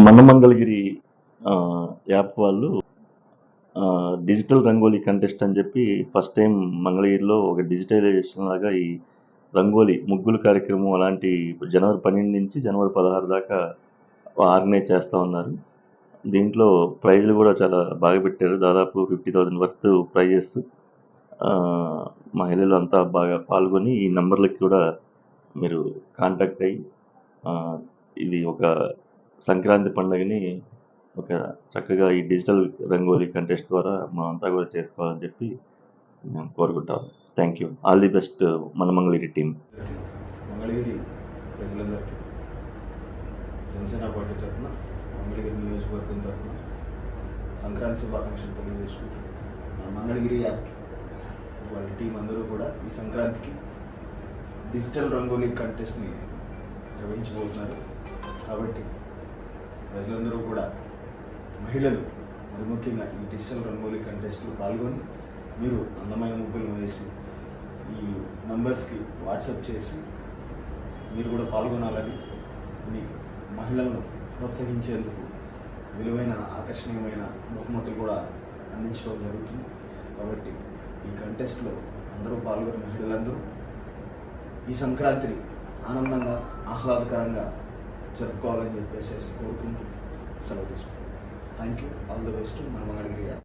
మనమంగళగిరి app వాళ్ళు digital rangoli contest అని చెప్పి ఫస్ట్ టైం మంగళగిరిలో ఒక డిజిటలైజేషన్ లాగా ఈ రంగోలీ ముగ్గులు కార్యక్రమం అలాంటి జనవరి పన్నెండు నుంచి జనవరి పదహారు దాకా ఆర్గనైజ్ చేస్తూ ఉన్నారు. దీంట్లో ప్రైజ్లు కూడా చాలా బాగా పెట్టారు. దాదాపు ఫిఫ్టీ థౌజండ్ వర్త్ ప్రైజెస్ మహిళలు అంతా బాగా పాల్గొని ఈ నంబర్లకి కూడా మీరు కాంటాక్ట్ అయ్యి ఇది ఒక సంక్రాంతి పండుగని ఒక చక్కగా ఈ డిజిటల్ రంగోలీ కంటెస్ట్ ద్వారా మనమంతా కూడా చేసుకోవాలని చెప్పి మేము కోరుకుంటాం. Thank you all the best మన మంగళగిరి టీం మంగళగిరి ప్రజలందరికీ. జనసేన పార్టీ తరఫున మంగళగిరి నియోజకవర్గం తరఫున సంక్రాంతి శుభాకాంక్షలు తెలియజేసుకుంటున్నాం. మన మంగళగిరి యాప్ వాళ్ళ టీం అందరూ కూడా ఈ సంక్రాంతికి డిజిటల్ రంగోలీ కంటెస్ట్ని నిర్వహించబోతున్నారు. కాబట్టి ప్రజలందరూ కూడా మహిళలు మరి ముఖ్యంగా ఈ డిజిటల్ రంగోలీ కంటెస్ట్లో పాల్గొని మీరు అందమైన ముగ్గులను వేసి ఈ నంబర్స్కి వాట్సాప్ చేసి మీరు కూడా పాల్గొనాలని మీ మహిళలను ప్రోత్సహించేందుకు విలువైన ఆకర్షణీయమైన బహుమతులు కూడా అందించడం జరుగుతుంది. కాబట్టి ఈ కంటెస్ట్లో అందరూ పాల్గొనే మహిళలందరూ ఈ సంక్రాంతిని ఆనందంగా ఆహ్లాదకరంగా జరుపుకోవాలని చెప్పేసి కోరుకుంటూ సెలవు తీసుకుంటాం thank you all the best మన మంగళగిరి యాప్